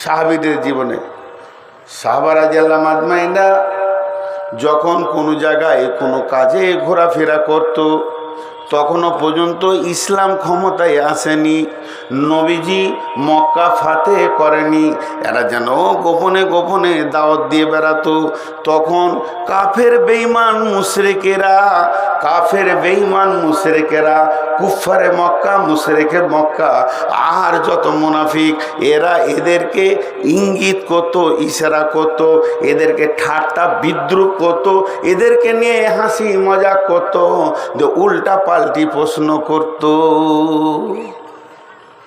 সাহাবিদের জীবনে। সাহাবারা জেলা মাজমাইনা যখন কোনো জায়গায় কোনো কাজে ঘোরাফেরা করত তখনও পর্যন্ত ইসলাম ক্ষমতায় আসেনি, নবীজি মক্কা ফাতে করেনি। এরা যেন গোপনে গোপনে দাওয়াত দিয়ে বেড়াতো। তখন কাফের বেইমান মুশরেকেরা, কাফের বেইমান মুশরেকেরা কুফারে মক্কা, মুশরেকের মক্কা। আর যত মুনাফিক, এরা এদেরকে ইঙ্গিত করত, ইশারা করত, এদেরকে ঠাট্টা, বিদ্রুপ করত, এদেরকে নিয়ে হাসি মজা করত। যে উল্টা প্রশ্ন করত।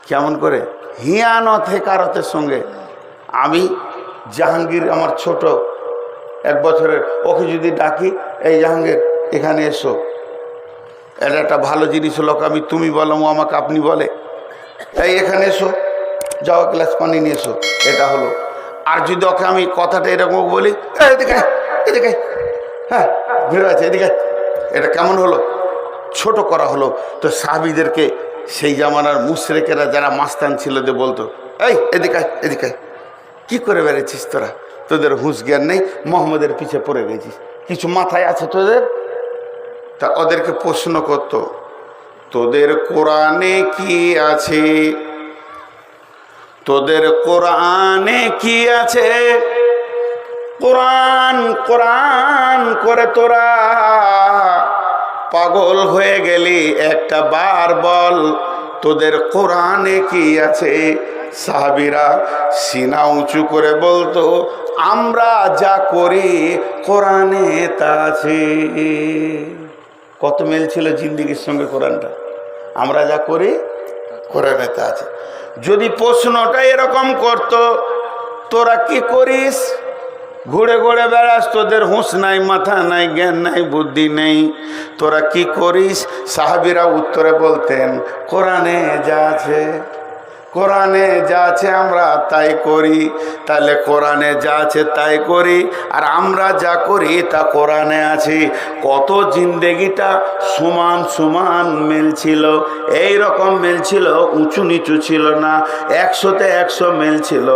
কেমন করে? হিয়ানত হেকারতের সঙ্গে আমি জাহাঙ্গীর আমার ছোট এক বছরের, ওকে যদি ডাকি, এই জাহাঙ্গীর, এখানে এসো। এটা একটা ভালো জিনিস হলো আমি তুমি বলো, ও আমাকে আপনি বলে। এই, এখানে এসো। যাও গ্লাস পানি নিয়ে এসো। এটা হলো। আর যদি ওকে আমি কথাটা এরকম বলি এদিকে এদিকে হ্যাঁ ভিড় আছে, এদিকে এটা কেমন হলো? ছোট করা হলো। তো সাহাবিদেরকে সেই জামানার মুশরেকেরা যারা মাস্তান ছিল যে বলতো, এই, এদিকে এদিকে। কি করে বেড়েছিস তোরা? তোদের হুঁশ জ্ঞান নেই, মোহাম্মদের পিছে পড়ে গেছিস। কিছু মাথায় আছে তোদের? তা ওদেরকে প্রশ্ন করত, তোদের কোরআনে কি আছে? তোদের কোরআনে কি আছে? কোরআন কোরআন করে তোরা। পাগল হয়ে গেলি, একটা বার বল। তোদের কোরআনে কি আছে? সাহাবিরা সিনা উঁচু করে বলতো, আমরা যা করি কোরআনে তা আছে। কত মিল ছিল জিন্দিগির সঙ্গে কোরআনটা? আমরা যা করি কোরআনে তা আছে। যদি প্রশ্নটা এরকম করতো, তোরা কি করিস? ঘুরে ঘুরে বেড়াস, তোদের হুঁস নাই, মাথা নাই, জ্ঞান নাই, বুদ্ধি নেই। তোরা কি করিস? সাহাবিরা উত্তরে বলতেন, কোরআনে যা আছে কোরআনে যা আছে আমরা তাই করি। তাহলে কোরআনে যা আছে তাই করি। আর আমরা যা করি তা কোরআনে আছি। কত জিন্দেগিটা সমান সমান মিলছিল। এই রকম মিলছিল, উঁচু নিচু ছিল না। একশোতে একশো মিলছিল।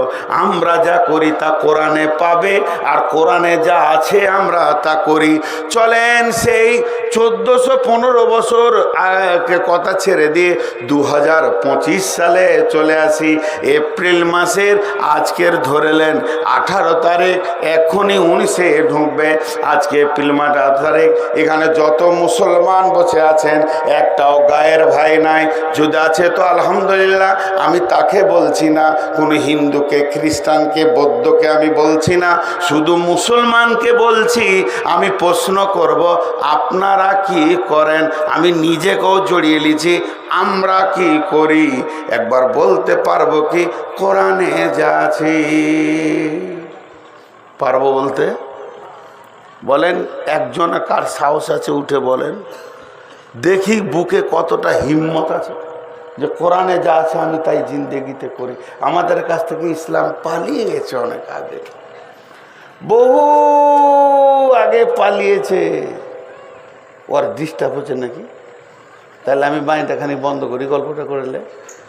আমরা যা করি তা কোরআনে পাবে। আর কোরআনে যা আছে আমরা তা করি। চলেন সেই চোদ্দোশো পনেরো বছর কথা ছেড়ে দিয়ে দু হাজার পঁচিশ সালে চলে আসি। এপ্রিল মাসের আজকের ধরেলেন আঠারো তারিখ, এখনই উনিশে ঢুকবে আজকে এপ্রিল মাস আঠারো তারিখ। এখানে যত মুসলমান বসে আছেন, একটাও গায়ের ভাই নাই। যদি আছে তো আলহামদুলিল্লাহ, আমি তাকে বলছি না, কোনো হিন্দুকে, খ্রিস্টানকে, বৌদ্ধকে আমি বলছি না। শুধু মুসলমানকে বলছি, আমি প্রশ্ন করব, আপনারা কি করেন? আমি নিজেকেও জড়িয়ে নিয়েছি, আমরা কি করি? একবার বলতে পারব কি? কোরআনে যা আছে। পারব বলতে? বলেন, একজন কার সাহস আছে উঠে বলেন। দেখি বুকে কতটা হিম্মত আছে। যে কোরআনে যা আছে আমি তাই জিন্দেগিতে করি। আমাদের কাছ থেকে ইসলাম পালিয়ে গেছে অনেক আগে। বহু আগে পালিয়েছে। ওর ডিস্টার্ব হচ্ছে নাকি? তাহলে আমি মাইন্ডটা খানি বন্ধ করি, গল্পটা করলে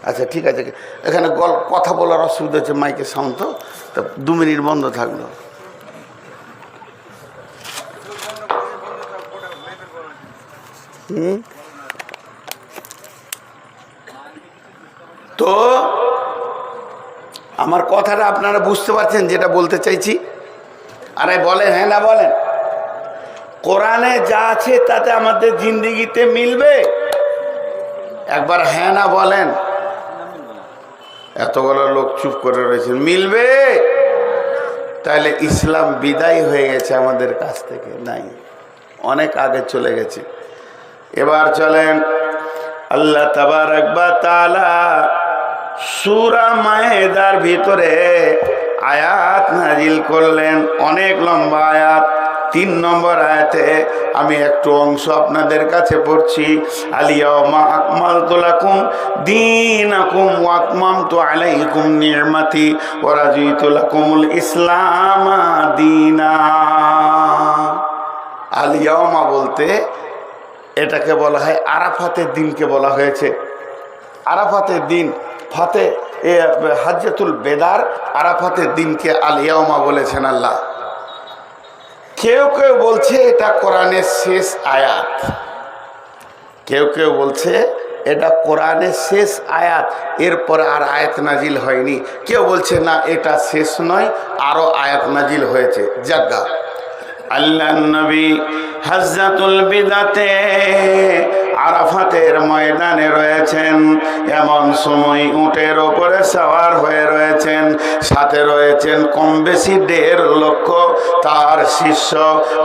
আচ্ছা ঠিক আছে। এখানে গল, কথা বলার অসুবিধা হচ্ছে মাইকের সাউন্ড তো। তা দু মিনিট বন্ধ থাকল। তো আমার কথাটা আপনারা বুঝতে পারছেন যেটা বলতে চাইছি? আরে বলেন হ্যাঁ না বলেন? কোরআনে যা আছে তাতে আমাদের জিন্দিগিতে মিলবে? একবার হ্যাঁ না বলেন। এতগুলো লোক চুপ করে রয়েছেন। মিলবে? তাহলে ইসলাম বিদায় হয়ে গেছে আমাদের কাছ থেকে। নাই, অনেক আগে চলে গেছে। এবার চলেন, আল্লাহ তাবার একবার তালা সুরা মায়েদার ভিতরে আয়াত নাজিল করলেন। অনেক লম্বা আয়াত। তিন নম্বর আয়াতে আমি একটু অংশ আপনাদের কাছে পড়ছি আলিয়ামা আকমাল তোলাকুম দিন আকুম ওয়াকমাম তো আলাইকুম নির্মাতি ওরাজুই তোলাকুমুল ইসলাম দিনা। আলিয়ামা বলতে এটাকে বলা হয় আরাফাতের দিনকে বলা হয়েছে। আরাফাতের দিন ফাতে হাজ্জাতুল বেদার আরাফাতের দিনকে আলিয়ামা বলেছেন আল্লাহ। কেউ কেউ বলছে এটা কোরআনের শেষ আয়াত। কেউ কেউ বলছে এটা কোরআনের শেষ আয়াত, এরপর আর আয়াত নাজিল হয়নি। কেউ বলছে, না, এটা শেষ নয় আরও আয়াত নাজিল হয়েছে। জাগা আল্লাহ নবী হজরতুল বিদাতে আরাফাতের ময়দানে রয়েছেন। এমন সময় উটের ওপরে সাওয়ার হয়ে রয়েছেন। সাথে রয়েছেন কম বেশি দেড় লক্ষ। তার শিষ্য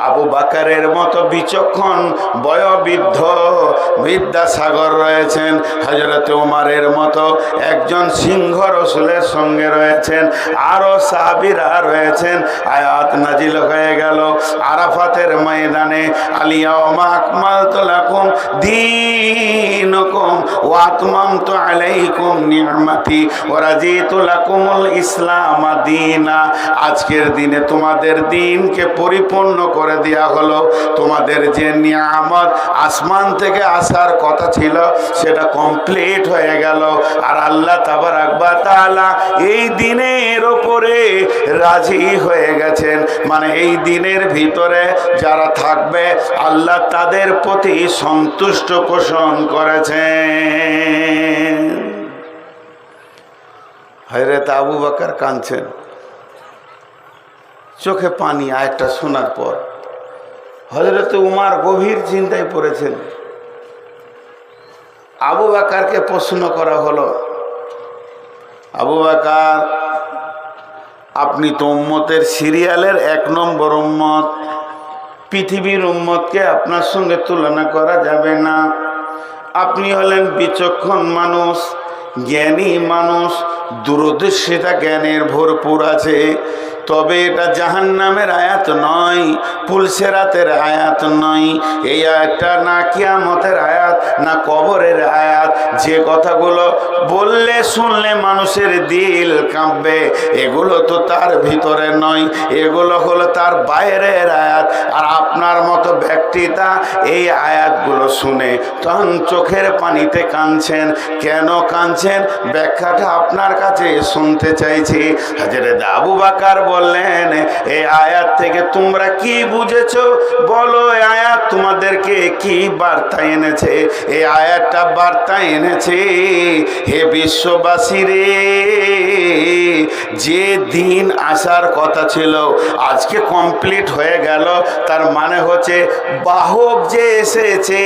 আবু বাকারের মতো বিচক্ষণ, বয়োবৃদ্ধ বিদ্যাসাগর রয়েছেন। হজরত উমারের মতো একজন সিংহ রসুলের সঙ্গে রয়েছেন। আরও সাহাবিরা রয়েছেন। আয়াত নাজিল হয়ে গেল। আরাফাতের ময়দানে আলিয়া আকমাল তোলাকুম দীনকুম ওয়াতমামতু আলাইকুম নিয়ামতি ওয়া রাজিতু লাকুমুল ইসলাম দীনা আজকের দিনে তোমাদের দিনকে পরিপূর্ণ করে দেয়া হলো। তোমাদের যে নিয়ামত আসমান থেকে আসার কথা ছিল, সেটা কমপ্লিট হয়ে গেল। আর আল্লাহ তাবার আকবার তাআলা এই দিনের ওপরে রাজি হয়ে গেছেন। মানে এই দিনের ভিতরে যারা থাকবে, আল্লাহ তাদের প্রতি সন্তুষ্ট পোষণ করেছেন। হয়রেত আবু বাকার কাঁদছেন। চোখে পানি আয়টা শোনার পর হজরত উমার গভীর চিন্তায় পড়েছেন। আবু বাকারকে প্রশ্ন করা হলো, আবু বাকার, আপনি তো উম্মতের সিরিয়ালের এক নম্বর উম্মত। পৃথিবীর উম্মতকে আপনার সঙ্গে তুলনা করা যাবে না। আপনি হলেন বিচক্ষণ মানুষ, জ্ঞানী মানুষ দূরদর্শিতা জ্ঞানের ভরপুর আছে। তবে এটা জাহান নামের আয়াত নয়, পুলসেরাতের আয়াত নয়। এই আয়াতটা না কিয়ামতের আয়াত, না কবরের আয়াত। যে কথাগুলো বললে, শুনলে মানুষের দিল কাঁপবে। এগুলো তো তার ভিতরে নয়, এগুলো হলো তার বাইরের আয়াত। আর আপনার মতো ব্যক্তিটা এই আয়াতগুলো শুনে তখন চোখের পানিতে কাঁদছেন। কেন কাঁদছেন? ব্যাখ্যাটা আপনার কাছে শুনতে চাইছি। হাজারে আবু বাকার বললেন এই আয়াত থেকে তোমরা কি বুঝেছ? বলো আয়াত তোমাদেরকে কি বার্তা এনেছে? এই আয়াতটা বার্তা এনেছে, হে বিশ্ববাসী রে, যে দিন আসার কথা ছিল, আজকে কমপ্লিট হয়ে গেল। তার মানে হচ্ছে, বাহক যে এসেছে,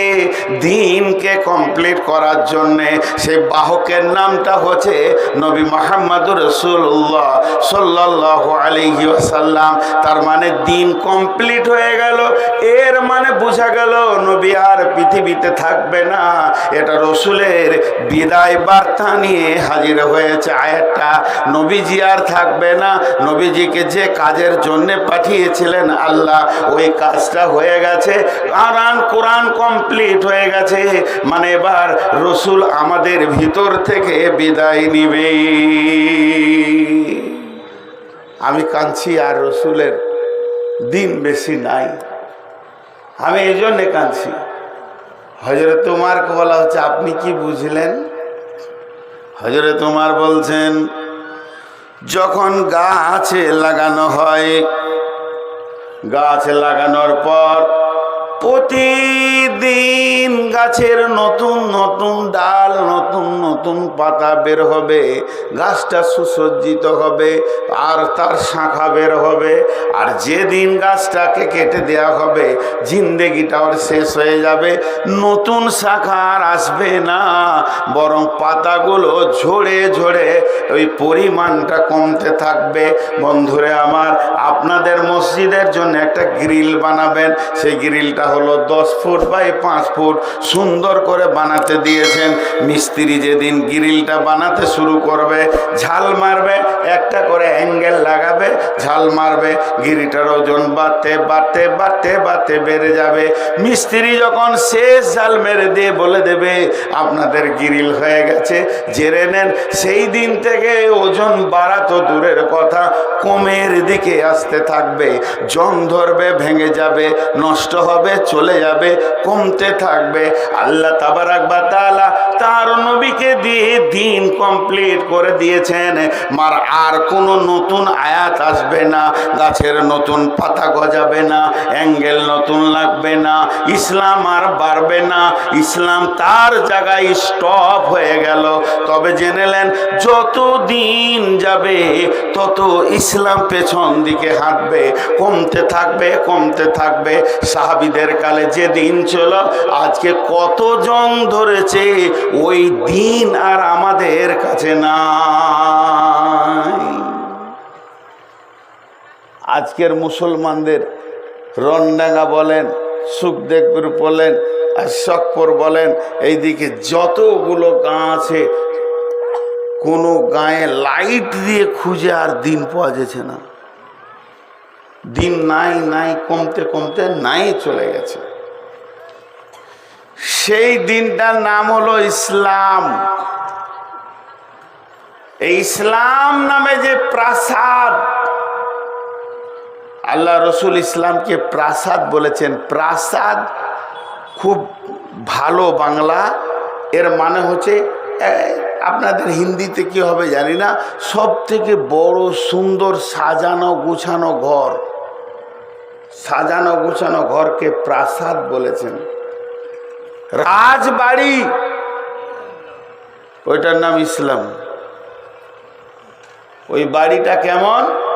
দিনকে কমপ্লিট করার জন্যে, সে বাহকের নামটা হচ্ছে নবী মোহাম্মদুর রসুল্লাহ সাল্লাহ আলহি আসাল্লাম তার মানে দিন কমপ্লিট হয়ে গেল। এর মানে বোঝা গেল, নবী আর পৃথিবীতে থাকবে না। এটা রসুলের বিদায় বার্তা নিয়ে হাজির হয়েছে আয়াতটা। নবীজি আর থাকবে না। নবীজিকে যে কাজের জন্য পাঠিয়েছিলেন আল্লাহ, ওই কাজটা হয়ে গেছে। কোরআন কোরআন কমপ্লিট হয়ে গেছে। মানে এবার রসুল আমাদের ভিতর থেকে বিদায় নিবে। আমি কাঁদছি আর রসুলের দিন বেশি নাই। আমি এই জন্যে কাঁদছি হজরত তোমারকে বলা হচ্ছে, আপনি কি বুঝলেন? হজরত তোমার বলছেন, যখন গাছে লাগানো হয়, গাছ লাগানোর পর প্রতিদিন গাছের নতুন নতুন ডাল, নতুন নতুন পাতা বের হবে, গাছটা সুসজ্জিত হবে, আর তার শাখা বের হবে। আর যেদিন গাছটাকে কেটে দেয়া হবে, জিন্দেগিটা ওর শেষ হয়ে যাবে। নতুন শাখা আর আসবে না, বরং পাতাগুলো ঝরে ঝরে ওই পরিমাণটা কমতে থাকবে। বন্ধুরে আমার, আপনাদের মসজিদের জন্য একটা গ্রিল বানাবেন। সেই গ্রিলটা হলো দশ ফুট বাই পাঁচ ফুট, সুন্দর করে বানাতে দিয়েছেন। মিস্ত্রি যেদিন গ্রিলটা বানাতে শুরু করবে, ঝাল মারবে, একটা করে অ্যাঙ্গেল লাগাবে, ঝাল মারবে গিরিটার ওজন বাড়তে বাড়তে বাড়তে বাড়তে বেড়ে যাবে। মিস্ত্রি যখন শেষ ঝাল মেরে দিয়ে বলে দেবে, আপনাদের গিরিল হয়ে গেছে, জেরে নেন। সেই দিন থেকে ওজন বাড়া তো দূরের কথা, কমের দিকে আসতে থাকবে জং ধরবে, ভেঙে যাবে, নষ্ট হবে চলে যাবে, কমতে থাকবে। আল্লাহ তাবারাক বা তাআলা তার নবীকে দিয়ে দিন কমপ্লিট করে দিয়েছেন। মার আর কোনো নতুন আয়াত আসবে না, গাছের নতুন পাতা গজাবে না, অ্যাঙ্গেল নতুন লাগবে না, ইসলাম আর বাড়বে না। ইসলাম তার জায়গায় স্টপ হয়ে গেল। তবে জেনেলেন যত দিন যাবে, তত ইসলাম পেছন দিকে হাঁটবে, কমতে থাকবে কমতে থাকবে। সাহাবিদের কালে যে দিন ছিল, আজকে কতজন ধরেছে, ওই দিন আর আমাদের কাছে নাই। আজকের মুসলমানদের রনডাঙ্গা বলেন সুখদেবপুর বলেন আশকপুর বলেন, এইদিকে যতগুলো গাঁ আছে, কোনো গায়ে লাইট দিয়ে খুঁজে আর দিন পাওয়া যাচ্ছে না। দিন নাই নাই, কমতে কমতে নাই চলে গেছে। সেই দিনটার নাম হলো ইসলাম। এই ইসলাম নামে যে প্রাসাদ, আল্লাহ রসুল ইসলামকে প্রাসাদ বলেছেন। প্রাসাদ খুব ভালো বাংলা, এর মানে হচ্ছে আপনাদের হিন্দিতে কি হবে জানি না সব থেকে বড় সুন্দর সাজানো গুছানো ঘর। সাজানো গুছানো ঘরকে প্রাসাদ বলেছেন। রাজবাড়ি। ওইটার নাম ইসলাম। ওই বাড়িটা কেমন?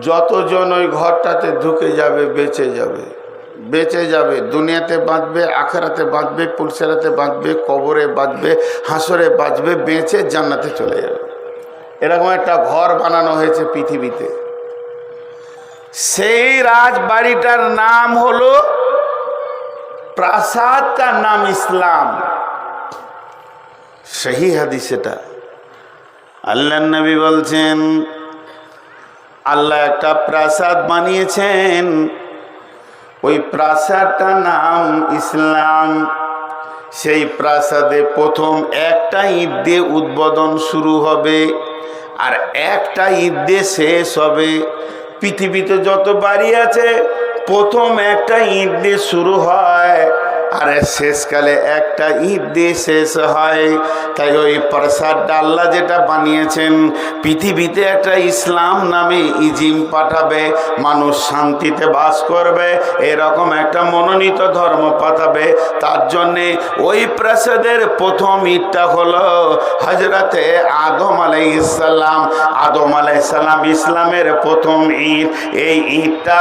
যতজন ওই ঘরটাতে ঢুকে যাবে, বেঁচে যাবে। বেঁচে যাবে, দুনিয়াতে বাঁচবে, আখেরাতে বাঁচবে, পুলসেরাতে বাঁচবে, কবরে বাঁচবে, হাসরে বাঁচবে, বেঁচে জান্নাতে চলে যাবে। এরকম একটা ঘর বানানো হয়েছে পৃথিবীতে। সেই রাজবাড়িটার নাম হলো প্রাসাদটার নাম ইসলাম। সেই হাদিস এটা। আল্লাহ নবী বলছেন, আল্লাহ একটা প্রাসাদ বানিয়েছেন। ওই প্রাসাদটার নাম ইসলাম। সেই প্রাসাদে প্রথম একটা ঈদ দিয়ে উদ্বোধন শুরু হবে, আর একটা ঈদ দিয়ে শেষ হবে। পৃথিবীতে যত বাড়ি আছে প্রথম একটা ইট দিয়ে শুরু হয়। আর শেষকালে একটা ঈদ দিয়ে শেষ হয়। তাই ওই প্রসাদটা আল্লাহ যেটা বানিয়েছেন, পৃথিবীতে একটা ইসলাম নামে ইজিম পাঠাবে, মানুষ শান্তিতে বাস করবে, এরকম একটা মনোনীত ধর্ম পাঠাবে। তার জন্যে ওই প্রাসাদের প্রথম ঈদটা হলো হজরতে আদম আলাই ইসাল্লাম আদম আলাই সাল্লাম ইসলামের প্রথম ঈদ। এই ঈদটা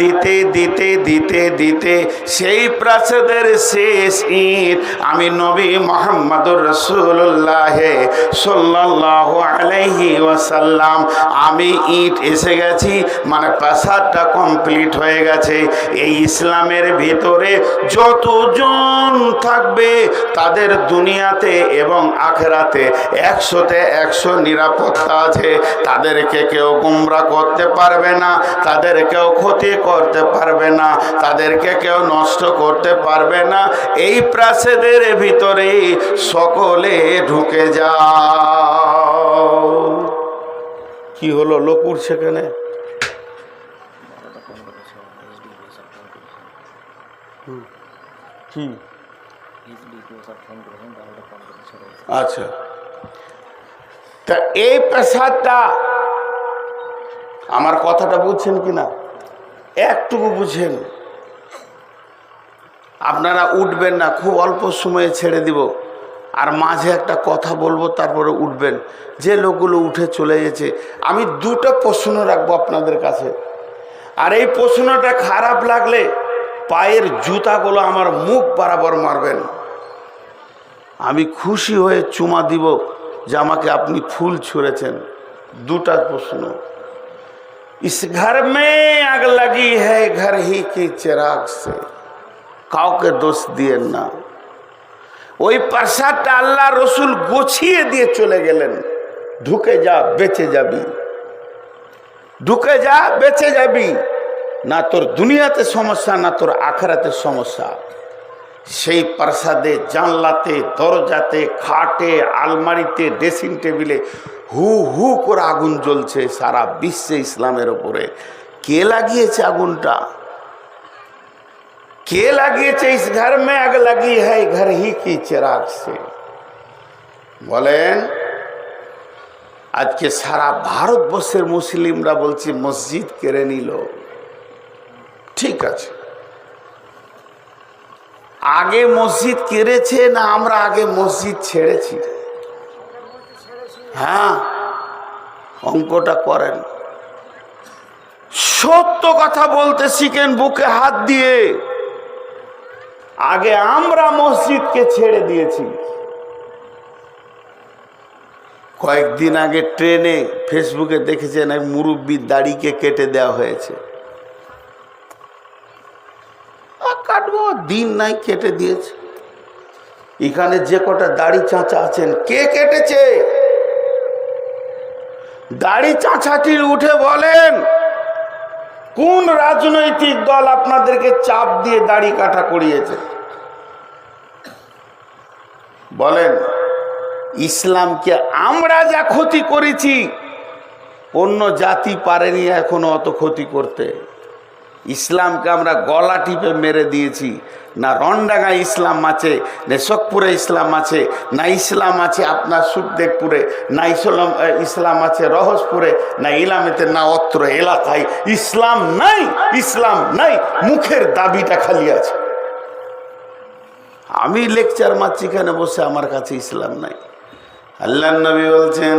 দিতে দিতে দিতে দিতে সেই প্রাসাদের শেষ ঈদ, আমি নবী মোহাম্মদুর রসুল্লাহ সাল্লাহ আলাইহি ওয়াসাল্লাম। আমি ঈদ এসে গেছি মানে প্রাসাদটা কমপ্লিট হয়ে গেছে। এই ইসলামের ভিতরে যতজন থাকবে তাদের দুনিয়াতে এবং আখেরাতে একশোতে একশো নিরাপত্তা আছে। তাদেরকে কেউ গুমরা করতে পারবে না তাদের কেউ ক্ষতি করতে পারবে না, তাদেরকে কেউ নষ্ট করতে পারবে না। এই প্রাসাদের ভিতরে সকলে ঢুকে যাও। কি হলো? লোকুর সেখানে আচ্ছা। তা এই প্রাসাদটা আমার কথাটা বুঝছেন কিনা? একটুকু বুঝেন। আপনারা উঠবেন না খুব অল্প সময়ে ছেড়ে দিব আর মাঝে একটা কথা বলবো তারপরে উঠবেন যে লোকগুলো উঠে চলে গেছে আমি দুটো প্রশ্ন রাখবো আপনাদের কাছে আর এই প্রশ্নটা খারাপ লাগলে পায়ের জুতাগুলো আমার মুখ বরাবর মারবেন আমি খুশি হয়ে চুমা দিব যে আমাকে আপনি ফুল ছুঁড়েছেন দুটা প্রশ্ন इस घर में आग लगी है घर ही की चिराग से কাউকে দোষ দিয়েন না। ওই প্রাসাদটা আল্লাহ রসুল গোছিয়ে দিয়ে চলে গেলেন। ঢুকে যা, বেঁচে যাবি। ঢুকে যা, বেঁচে যাবি। না তোর দুনিয়াতে সমস্যা, না তোর আখরাতে সমস্যা। সেই প্রাসাদে, জানলাতে, দরজাতে, খাটে, আলমারিতে, ড্রেসিং টেবিলে হু হু করে আগুন জ্বলছে সারা বিশ্বে ইসলামের ওপরে কে লাগিয়েছে আগুনটা? के লাগিয়েছে इस घर में आग लगी है घर ही की चिराग से বলেন আজকে সারা ভারতবর্ষের মুসলিমরা বলছে মসজিদ কেড়ে নিল ঠিক আছে আগে মসজিদ কেড়েছে না আমরা আগে মসজিদ ছেড়েছি হ্যাঁ অঙ্কটা করেন সত্য কথা বলতে শিখেন বুকে হাত দিয়ে আগে আমরা মসজিদকে ছেড়ে দিয়েছি। কয়েকদিন আগে ট্রেনে ফেসবুকে দেখেছেন এক মুরব্বীর দাড়িকে কেটে দেওয়া হয়েছে। কাটবো, দিন নাই কেটে দিয়েছে। এখানে যে কটা দাড়ি চাঁচা আছেন, কে কেটেছে? দাড়ি চাঁচাটির উঠে বলেন কোন রাজনৈতিক দল আপনাদেরকে চাপ দিয়ে দাড়ি কাটা করিয়েছে? বলেন, ইসলামকে আমরা যা ক্ষতি করেছি, অন্য জাতি পারেনি এখনও অত ক্ষতি করতে। ইসলামকে আমরা গলা টিপে মেরে দিয়েছি। না রন্ডাঙ্গা ইসলাম আছে, না শোকপুরে ইসলাম আছে, না ইসলাম আছে আপনার সুখদেবপুরে, না ইসলাম ইসলাম আছে রহসপুরে না ইলামেতে, না অত্র এলাকায়। ইসলাম নাই ইসলাম নাই, মুখের দাবিটা খালি আছে। আমি লেকচার মারছি এখানে বসে, আমার কাছে ইসলাম নাই। আল্লাহ নবী বলছেন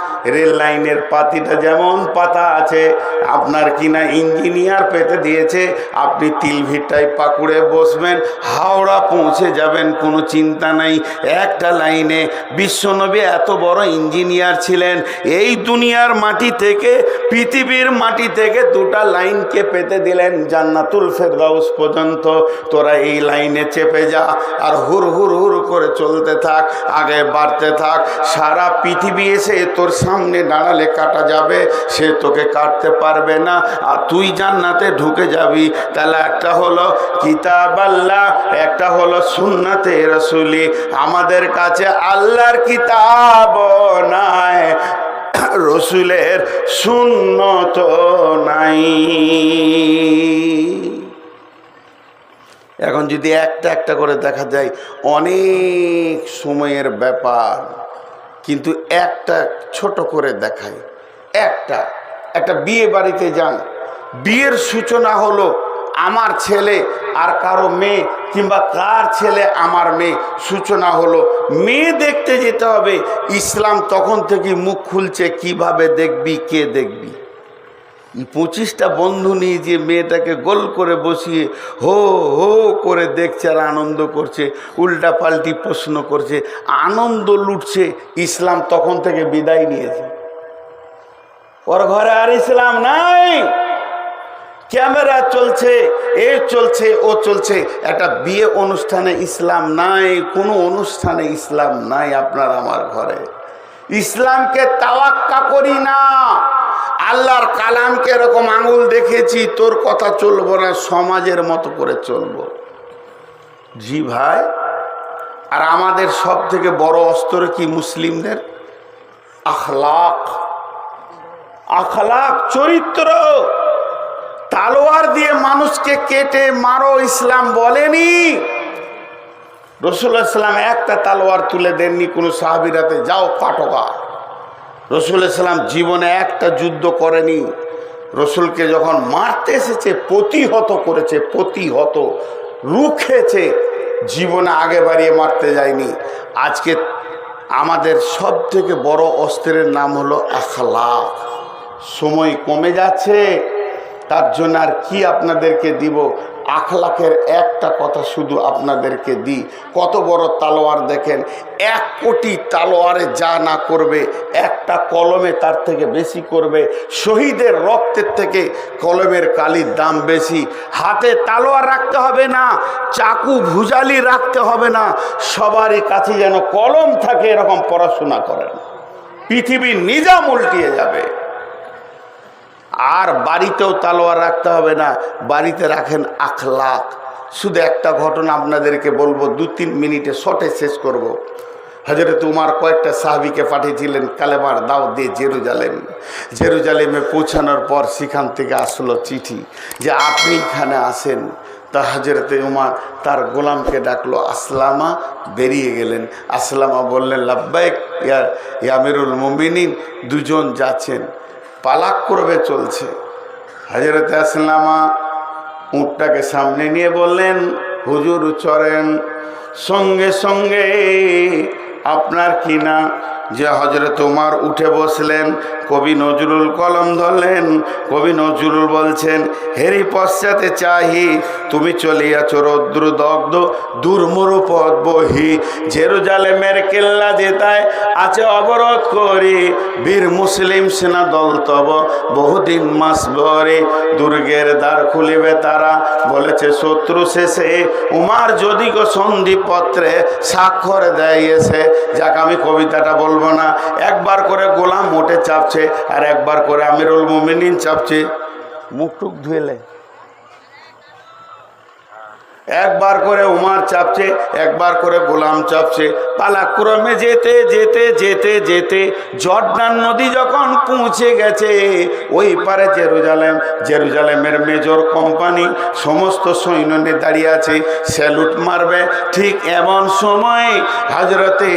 রেল লাইনের পাতিটা যেমন পাতা আছে, আপনার কিনা ইঞ্জিনিয়ার পেতে দিয়েছে, আপনি তিলভিটায় পাকুড়ে বসবেন, হাওড়া পৌঁছে যাবেন, কোনো চিন্তা নাই। একটা লাইনে বিশ্বনবী এত বড় ইঞ্জিনিয়ার ছিলেন, এই দুনিয়ার মাটি থেকে, পৃথিবীর মাটি থেকে দুটা লাইনকে পেতে দিলেন জান্নাতুল ফেরদাউস পর্যন্ত। তোরা এই লাইনে চেপে যা আর হুর হুর হুর করে চলতে থাক, আগে বাড়তে থাক, সারা পৃথিবী এসে তোর সামনে দাঁড়ালে কাটা যাবে, সে তোকে কাটতে পারবে না। আর তুই জান্নাতে ঢুকে যাবি। তাহলে একটা হলো কিতাব আল্লাহ একটা হলো সুন্নাতে রসুলি। আমাদের কাছে আল্লাহর কিতাব নাই, রসুলের সুন্নত নাই। এখন যদি একটা একটা করে দেখা যায়, অনেক সময়ের ব্যাপার। কিন্তু একটা ছোট করে দেখায় একটা একটা বিয়ে বাড়িতে যান। বিয়ের সূচনা হলো আমার ছেলে আর কারও মেয়ে কিংবা কার ছেলে আমার মেয়ে। সূচনা হলো মেয়ে দেখতে যেতে হবে। ইসলাম তখন থেকে মুখ খুলছে কীভাবে দেখবি, কে দেখবি? পঁচিশটা বন্ধু নিয়ে যে মেয়েটাকে গোল করে বসিয়ে হো হো করে দেখছে আর আনন্দ করছে, উল্টা পাল্টি প্রশ্ন করছে, আনন্দ লুটছে, ইসলাম তখন থেকে বিদায় নিয়েছে। ওর ঘরে আর ইসলাম নাই। ক্যামেরা চলছে, এ চলছে, ও চলছে। একটা বিয়ে অনুষ্ঠানে ইসলাম নাই, কোনো অনুষ্ঠানে ইসলাম নাই আপনার আমার ঘরে। ইসলামকে তাওয়াক্কা করি না। আল্লাহর কালামকে এরকম আঙুল দেখেছি, তোর কথা চলবো না, সমাজের মতো করে চলবো। জি ভাই, আর আমাদের সব থেকে বড় অস্ত্র কি মুসলিমদের? আখলাক। আখলাক, চরিত্র। তালোয়ার দিয়ে মানুষকে কেটে মারো, ইসলাম বলেনি। রসুল্লাহ ইসলাম একটা তালোয়ার তুলে দেননি, কোনো সাহাবিরাতে, যাও পাটকা রসুল ইসলাম জীবনে একটা যুদ্ধ করেনি। রসুলকে যখন মারতে এসেছে, প্রতিহত করেছে, প্রতিহত, রুখেছে, জীবনে আগে বাড়িয়ে মারতে যায়নি। আজকে আমাদের সব থেকে বড় অস্ত্রের নাম হলো আখলা সময় কমে যাচ্ছে, তার জন্য আর কি আপনাদেরকে দিব? আখলাখের একটা কথা শুধু আপনাদেরকে দিই। কত বড় তালোয়ার দেখেন, এক কোটি তালোয়ারে যা না করবে, একটা কলমে তার থেকে বেশি করবে। শহীদের রক্তের থেকে কলমের কালির দাম বেশি। হাতে তালোয়ার রাখতে হবে না, চাকু ভুজালি রাখতে হবে না। সবারই কাছে যেন কলম থাকে, এরকম পড়াশোনা করেন। পৃথিবীর নিজাম উল্টিয়ে যাবে। আর বাড়িতেও তালোয়ার রাখতে হবে না। বাড়িতে রাখেন আখলাক। শুধু একটা ঘটনা আপনাদেরকে বলব, দু তিন মিনিটে শর্টে শেষ করব। হজরত উমার কয়েকটা সাহাবিকে পাঠিয়েছিলেন, কালেমার দাও দিয়ে জেরুজালেম। জেরুজালেমে পৌঁছানোর পর সেখান থেকে আসলো চিঠি যে আপনি এখানে আসেন তা হজরতে উমার তার গোলামকে ডাকলো, আসলামা বেরিয়ে গেলেন। আসলামা বললেন, লাব্বাইক ইয়া ইয়ামিরুল মুমিনিন, দুজন যাচ্ছেন। পালাক করবে চলছে। হাজরত আসলামা উঁটটাকে সামনে নিয়ে বললেন, হুজুর চরেন, সঙ্গে সঙ্গে আপনার কি না যে হজরত উমার উঠে বসলেন। কবি নজরুল কলম ধরলেন। কবি নজরুল বলছেন, হেরি পশ্চাতে চাহি, তুমি চলিয়াছ রৌদ্র দগ্ধ, দুর্মুরু পদ বহি। জেরুজালেমের কেল্লা যেতায় আছে অবরোধ করি। বীর মুসলিম সেনা দল তব, বহুদিন মাস ভরে। দুর্গের দ্বার খুলিবে তারা, বলেছে শত্রু শেষে। উমার যদি গো সন্ধিপত্রে স্বাক্ষর দেয় এসে। যাক, আমি কবিতাটা বলব। না। একবার করে গোলাম মোটে চাপছে আর একবার করে আমিরুল মোমিনিন চাপছে। মুখটুক ধুয়েলে একবার করে উমার চাপছে, একবার করে গোলাম চাপছে। পালাক্রমে যেতে যেতে যেতে যেতে জর্ডান নদী যখন পৌঁছে গেছে, ওই পারে জেরুজালেম, জেরুজালেমের মেজর কোম্পানি সমস্ত সৈন্য দাঁড়িয়ে আছে স্যালুট মারবে। ঠিক এমন সময় হাজরতে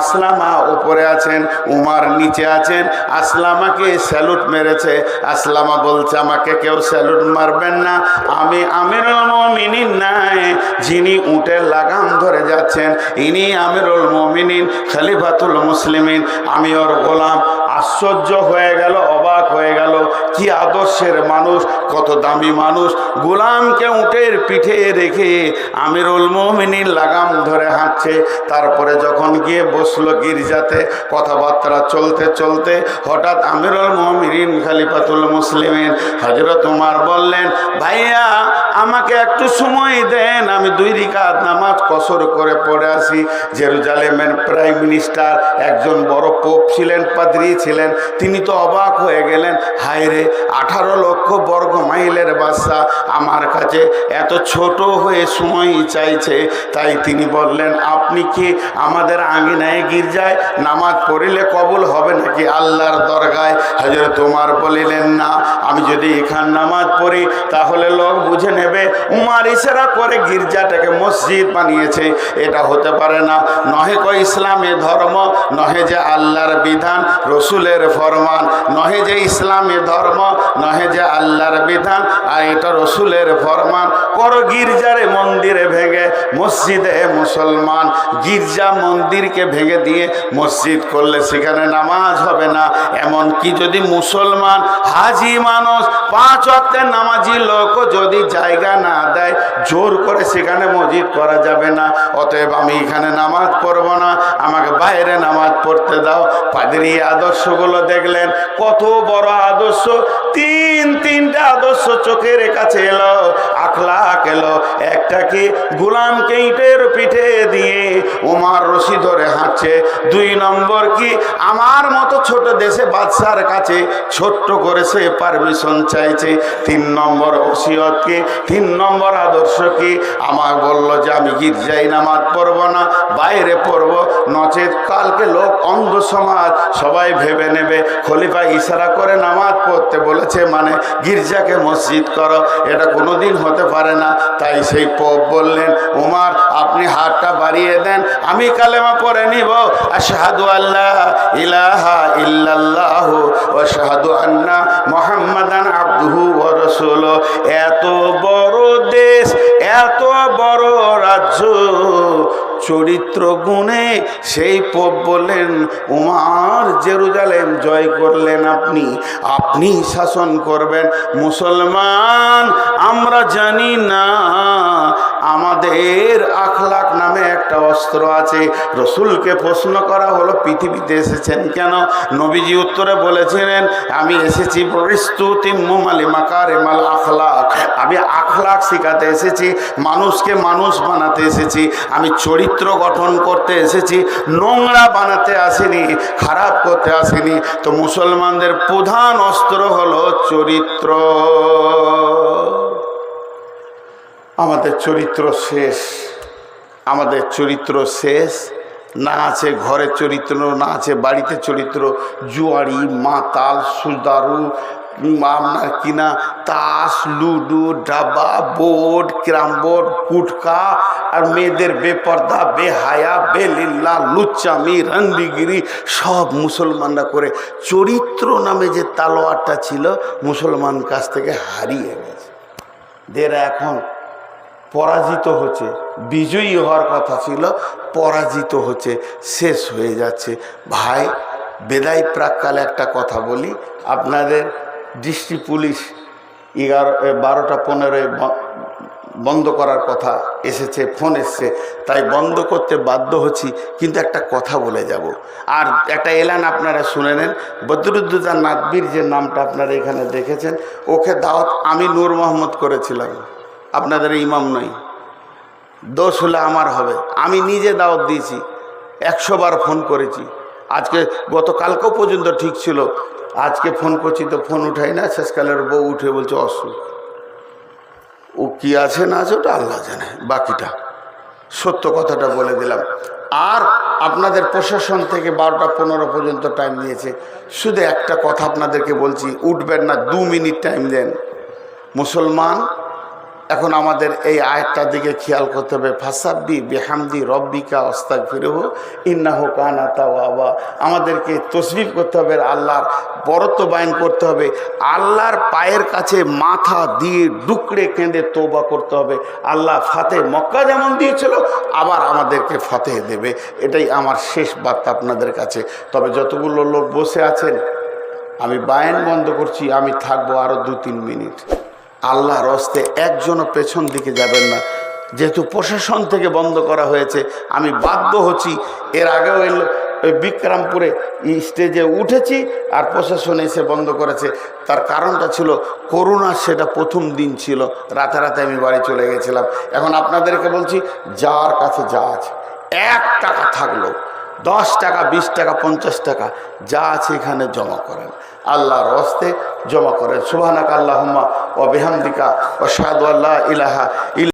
আসলামা উপরে আছেন, উমার নিচে আছেন, আসলামাকে স্যালুট মেরেছে। আসলামা বলছে, আমাকে কেউ স্যালুট মারবেন না। আমি আমিরুল মমিনিন নাই, যিনি উটের লাগাম ধরে যাচ্ছেন, ইনি আমিরুল মমিনিন, খালিফাতুল মুসলিমিন। আমি ওর গোলাম, আশ্চর্য হয়ে গেল অবাক হয়ে গেল। কি আদর্শের মানুষ, কত দামি মানুষ। গোলামকে উটের পিঠে রেখে আমিরুল মমিনিন লাগাম ধরে হাঁটছে। তারপরে যখন গিয়ে বসল গির্জাতে, কথাবার্তা চলতে চলতে হঠাৎ আমিরুল মমিনিন খালিফাতুল মুসলিমিন হজরত উমার বললেন, ভাইয়া, আমাকে একটু সময় দেন, আমি দুই রিকাত নামাজ কসর করে পড়ে আসি জেরুজালেমের প্রাইম মিনিস্টার একজন বড় পোপ ছিলেন, পাদ্রি ছিলেন। তিনি তো অবাক হয়ে গেলেন হায় রে, আঠারো লক্ষ বর্গ মাইলের বাচ্চা আমার কাছে এত ছোট হয়ে সময় চাইছে। তাই তিনি বললেন, আপনি কি আমাদের আঙিনায় গির্জায় নামাজ পড়িলে কবুল হবে নাকি আল্লাহর দরগায়? হাজর তোমার বলিলেন, না, আমি যদি এখান নামাজ পড়ি, তাহলে লোক বুঝে নেবে, উমার ইশারা করে গির্জাটাকে মসজিদ বানিয়েছে। এটা হতে পারে না, নহে কো ইসলামে ধর্ম, নহে যে আল্লাহর বিধান, রসুলের ফরমান, নহে যে ইসলামী ধর্ম নহে যে আল্লাহর বিধান আর এটা রসুলের ফরমান। কর গির্জারে মন্দিরে ভেঙে, মসজিদে মুসলমান। গির্জা মন্দিরকে ভেঙে দিয়ে মসজিদ করলে সেখানে নামাজ হবে না। এমন কি যদি মুসলমান হাজি মানুষ, পাঁচ অক্টের নামাজি লোক যদি জায়গা না দেয় জোর করে সেখানে মসজিদ করা যাবে না। অতএব আমি এখানে নামাজ পড়ব না। আমাকে বাইরে নামাজ পড়তে দাও। পাদরি আদর্শগুলো দেখলেন, কত বড় আদর্শ। তিন, তিনটা আদর্শ চোখের কাছে এলো আখলাক এলো। একটা কি গুলামকে ইটের পিঠে দিয়ে উমার রশি ধরে হাঁটছে। দুই নম্বর কি আমার মতো ছোট দেশে বাদশার কাছে ছোট্ট করে সে পারমিশন চাইছে। তিন নম্বর ওসিয়ত কি তিন নম্বর আদর্শ কি? আমার বলল যে আমি গির্জায় নামাজ পড়ব না, বাইরে পড়ব। নচেত কালকে লোক অন্ধ সমাজ, সবাই ভেবে নেবে, খলিফা ইশারা করে নামাজ পড়তে বলেছে মানে গির্জাকে মসজিদ করো। এটা কোনোদিন হতে পারে না। তাই সেই পোপ বললেন, উমার, আপনি হাতটা বাড়িয়ে দেন, আমি কালেমা পড়ে নিব। আশহাদু আল্লাহ ইলাহা ইল্লাল্লাহ ও শাহাদু আন্না মোহাম্মদান আব্দুহু ও রসুল এত বড় দেশ, এত বড় রাজ্য, চরিত্র গুণে সেই পোপ বললেন, উমার জেরুজালেম জয় করলেন আপনি আপনি শাসন করবেন মুসলমান, আমরা জানি না আমাদের আখলাক নামে একটা অস্ত্র আছে। রসুলকে প্রশ্ন করা হলো, পৃথিবীতে এসেছেন কেন? নবীজি উত্তরে বলেছিলেন, আমি এসেছি মুমালি মাকারে মাল আখলাক আমি আখলাক শেখাতে এসেছি, মানুষকে মানুষ বানাতে এসেছি। আমি চরিত্র গঠন করতে এসেছি, নোংরা বানাতে আসিনি, খারাপ করতে আসিনি। তো মুসলমানদের প্রধান অস্ত্র হলো চরিত্র। আমাদের চরিত্র শেষ। আমাদের চরিত্র শেষ। না আছে ঘরের চরিত্র, না আছে বাড়িতে চরিত্র। জুয়ারি মাতাল, সুদারু আপনার কিনা, তাস, লুডু ডাবা বোর্ড, ক্যারাম বোর্ড, গুটকা আর মেয়েদের বেপর্দা, বেহায়া, বেলিল্লা, লুচ্চামি, রন্ডিগিরি সব মুসলমানরা করে। চরিত্র নামে যে তালোয়ারটা ছিল, মুসলমান কাছ থেকে হারিয়ে গেছে। দেরা এখন পরাজিত হচ্ছে। বিজয়ী হওয়ার কথা ছিল, পরাজিত হচ্ছে, শেষ হয়ে যাচ্ছে। ভাই বেদায় প্রাককালে একটা কথা বলি, আপনাদের ডিস্ট্রিক্ট পুলিশ এগারো বারোটা পনেরোয় বন্ধ করার কথা এসেছে, ফোন এসছে, তাই বন্ধ করতে বাধ্য হচ্ছি, কিন্তু একটা কথা বলে যাব। আর একটা এলান আপনারা শুনে নেন বদরুদ্দুজা নাদবির যে নামটা আপনারা এখানে দেখেছেন, ওকে দাওয়াত আমি নূর মোহাম্মদ করেছিলাম। আপনাদের ইমাম নই। দোষ হলে আমার হবে। আমি নিজে দাওয়াত দিয়েছি। একশো বার ফোন করেছি। আজকে গতকালকেও পর্যন্ত ঠিক ছিল। আজকে ফোন করছি তো ফোন উঠাই না। শেষকালের বউ উঠে বলছে, অসুখ। ও কি আছে না আছে ওটা আল্লাহ জানে। বাকিটা সত্য কথাটা বলে দিলাম। আর আপনাদের প্রশাসন থেকে বারোটা পনেরো পর্যন্ত টাইম দিয়েছে শুধু একটা কথা আপনাদেরকে বলছি, উঠবেন না, দু মিনিট টাইম দেন। মুসলমান এখন আমাদের এই আয়টার দিকে খেয়াল করতে হবে, ফাসাব্বি বেহামদি রব্বিকা অস্তাক ফিরহ ইন্নাহ কানা তাওয়াবা। আমাদেরকে তসবিব করতে হবে, আল্লাহর বরত্ব বায়ন করতে হবে, আল্লাহর পায়ের কাছে মাথা দিয়ে ডুকড়ে কেঁদে তোবা করতে হবে। আল্লাহ ফাতে মক্কা যেমন দিয়েছিল, আবার আমাদেরকে ফাতে দেবে। এটাই আমার শেষ বার্তা আপনাদের কাছে। তবে যতগুলো লোক বসে আছেন, আমি বায়ান বন্ধ করছি, আমি থাকব আরও দু তিন মিনিট। আল্লাহর হস্তে একজনও পেছন দিকে যাবেন না। যেহেতু প্রশাসন থেকে বন্ধ করা হয়েছে, আমি বাধ্য হচ্ছি। এর আগেও ওই বিক্রমপুরে স্টেজে উঠেছি আর প্রশাসন এসে বন্ধ করেছে। তার কারণটা ছিল করোনা সেটা প্রথম দিন ছিল। রাতে রাতে আমি বাড়ি চলে গেছিলাম। এখন আপনাদেরকে বলছি, যার কাছে যা আছে, এক টাকা থাকল, দশ টাকা, বিশ টাকা, পঞ্চাশ টাকা, যা আছে এখানে জমা করেন। আল্লাহর হস্তে জমা করেন। সুবহানাক আল্লাহ ও বেহামদিকা ও সাদু আল্লাহ ইলাহা ইল